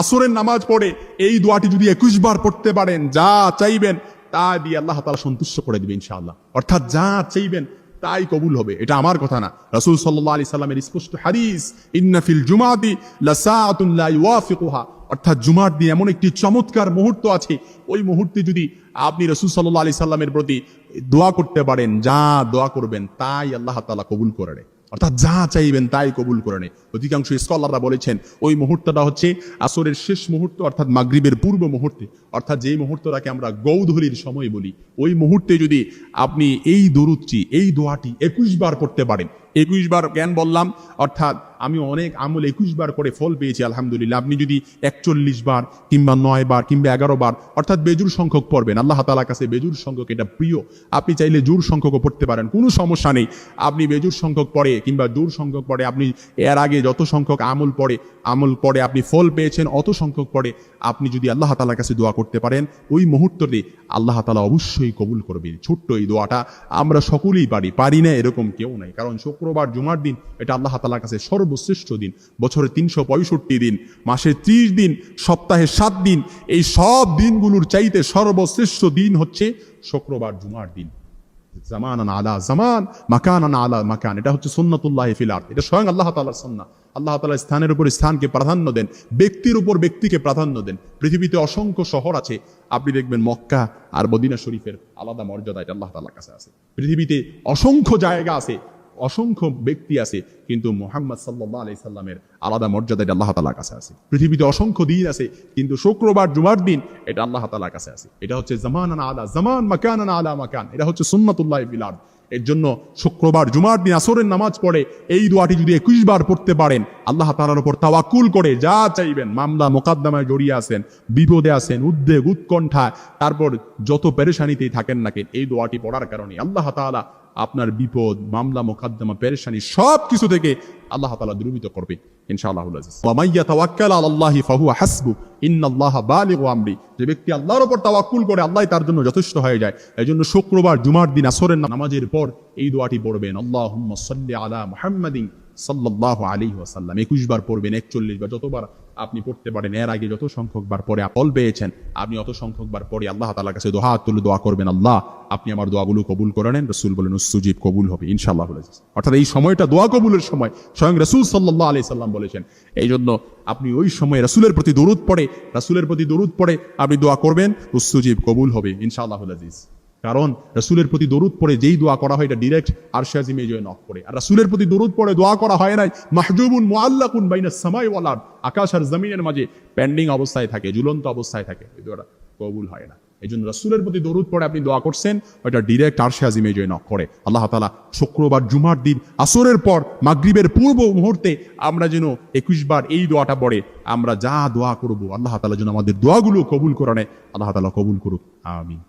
আসরের নামাজ পড়ে এই দোয়াটি যদি একুশ বার পড়তে পারেন, যা চাইবেন, তা দিয়ে আল্লাহ তালা সন্তুষ্ট করে দিবে ইনশাআল্লাহ। অর্থাৎ যা চাইবেন, তাই কবুল হবে। এটা আমার কথা না। রাসূল সাল্লাল্লাহু আলাইহি সাল্লামের স্পষ্ট হাদিস, ইন্না ফিল জুমাতি লাসাআতুন অর্থাৎ জুমার দিন এমন একটি চমৎকার মুহূর্ত আছে। ওই মুহূর্তে যদি আপনি রসুল সাল্লাল্লাহু আলাইহি সাল্লামের প্রতি দোয়া করতে পারেন, যা দোয়া করবেন, তাই আল্লাহ তালা কবুল করে অর্থাৎ যা চাইবেন তাই কবুল করে নেয়। অধিকাংশ স্কলাররা বলেছেন, ওই মুহূর্তটা হচ্ছে আসরের শেষ মুহূর্ত, অর্থাৎ মাগরীবের পূর্ব মুহূর্তে। অর্থাৎ যেই মুহূর্তটাকে আমরা গৌধলির সময় বলি, ওই মুহূর্তে যদি আপনি এই দরুদটি, এই দোয়াটি একুশ বার পড়তে পারেন। একুশ বার জ্ঞান বললাম, অর্থাৎ আমি অনেক আমল একুশ বার করে ফল পেয়েছি, আলহামদুলিল্লাহ। আপনি যদি একচল্লিশ বার কিংবা নয় বার কিংবা এগারো বার, অর্থাৎ বেজুর সংখ্যক পড়বেন। আল্লাহ তালার কাছে বেজুর সংখ্যক এটা প্রিয়। আপনি চাইলে জোর সংখ্যকও পড়তে পারেন, কোনো সমস্যা নেই। আপনি বেজুর সংখ্যক পড়ে কিংবা জোর সংখ্যক পড়ে, আপনি এর আগে যত সংখ্যক আমল পড়ে আমল পড়ে, আপনি ফল পেয়েছেন, অত সংখ্যক পড়ে, আপনি যদি আল্লাহ তালার কাছে দোয়া করতে পারেন, ওই মুহূর্ততে আল্লাহ তালা অবশ্যই কবুল করবেন। ছোট্ট এই দোয়াটা আমরা সকলেই পারি পারি না এরকম কেউ নাই। কারণ শুক্রবার, জুমার দিন এটা আল্লাহ তালার কাছে সর্বশ্রেষ্ঠ দিন। বছরে তিনশো পঁয়ষট্টি দিন, মাসে ত্রিশ দিন, সপ্তাহে সাত দিন। এই সব দিনগুলোর চাইতে সর্বশ্রেষ্ঠ দিন হচ্ছে শুক্রবার, জুমার দিন। জামান আলা জামান মাকান আলা মাকান। এটা হচ্ছে সুন্নাতুল্লাহ ফিলার এটা স্বয়ং আল্লাহ তাআলার সুন্নাহ। আল্লাহ তাআলা স্থানের উপর স্থানকে প্রাধান্য দেন। ব্যক্তির উপর ব্যক্তিকে প্রাধান্য দেন। পৃথিবীতে অসংখ্য শহর আছে। আপনি দেখবেন মক্কা আর মদিনা শরীফের আলাদা মর্যাদা এটা আল্লাহ তাআলার কাছে আছে। পৃথিবীতে অসংখ্য জায়গা আছে। অসংখ্য ব্যক্তি আছে, কিন্তু মোহাম্মদ সাল্লাহ আলি সাল্লামের আলাদা মর্যাদা এটা আল্লাহ তালার কাছে আছে। পৃথিবীতে অসংখ্য দিন আছে, কিন্তু শুক্রবার, জুমার দিন এটা আল্লাহ তালার কাছে আছে। এটা হচ্ছে জামান আলা, জামান মাকান আলা মাকান। এটা হচ্ছে সুন্নাতুল্লাহ বিলাদ এর জন্য শুক্রবার, জুমার দিন আসরের নামাজ পড়ে, এই দোয়াটি যদি একুশ বার পড়তে পারেন, আল্লাহ তালার উপর তাওয়াকুল করে যা চাইবেন, মামলা মোকাদ্দমায় জড়িয়ে আছেন, বিপদে আছেন, উদ্বেগ, উৎকণ্ঠা, তারপর যত পেরেশানিতেই থাকেন না কেন, এই দোয়াটি পড়ার কারণে আল্লাহ তাআলা আপনার বিপদ, মামলা, মোকাদ্দমা, পেরেশানি সব কিছু থেকে আল্লাহ তাআলা দূরীভূত করবে ব্যক্তি আল্লাহর করে, আল্লাহ তার জন্য যথেষ্ট হয়ে যায়। এই জন্য শুক্রবার দিন, আসরের নামাজের পর এই দোয়াটি পড়বেন সাল্লি আলা মুহাম্মাদিন সাল্লাল্লাহু আলাইহি ওয়াসাল্লাম। 21 বার পড়বেন 41 বার, যতবার আপনি পড়তে পারেন। এর আগে যত সংখ্যক বার পরে ফল পেয়েছেন, আপনি অত সংখ্যক বার পরে আল্লাহ তাআলার কাছে দোহা তুলে দোয়া করবেন, আল্লাহ আপনি আমার দোয়াগুলো কবুল করে নেন, রসুল বলেন সুজিব কবুল হবে, ইনশাআল্লাহ অর্থাৎ এই সময়টা দোয়া কবুলের সময়। স্বয়ং রসুল সাল্লাল্লাহু আলাইহি সাল্লাম বলেছেন এই জন্য আপনি ওই সময় রাসূলের প্রতি দরুদ পড়ে, রাসূলের প্রতি দরুদ পড়ে আপনি দোয়া করবেন সুজিব কবুল হবে, ইনশাআল্লাহ আজিজ কারণ রসুলের প্রতি দরুদ পড়ে যেই দোয়া করা হয় এটা ডিরেক্ট আরশাজিমে জয় নক করে। আর রসুলের প্রতি দরুদ পড়ে দোয়া করা হয় নাই, মাহজুবুন মুআল্লাকুন বাইনা সামাই ওয়াল আরদ। আকাশ আর জমিনের মাঝে পেন্ডিং অবস্থায় থাকে, ঝুলন্ত অবস্থায় থাকে। এই দোয়াটা কবুল হয় না। এই জন্য রসুলের প্রতি দরুদ পড়ে আপনি দোয়া করছেন, ওইটা ডিরেক্ট আরশে আজিমে জয় নক করে। আল্লাহ তালা শুক্রবার, জুমার দিন, আসরের পর, মাগরিবের পূর্ব মুহূর্তে আমরা যেন একুশ বার এই দোয়াটা পড়ে, আমরা যা দোয়া করব, আল্লাহ তালা যেন আমাদের দোয়াগুলো কবুল করে নেয়, আল্লাহ তালা কবুল করুক। আমিন।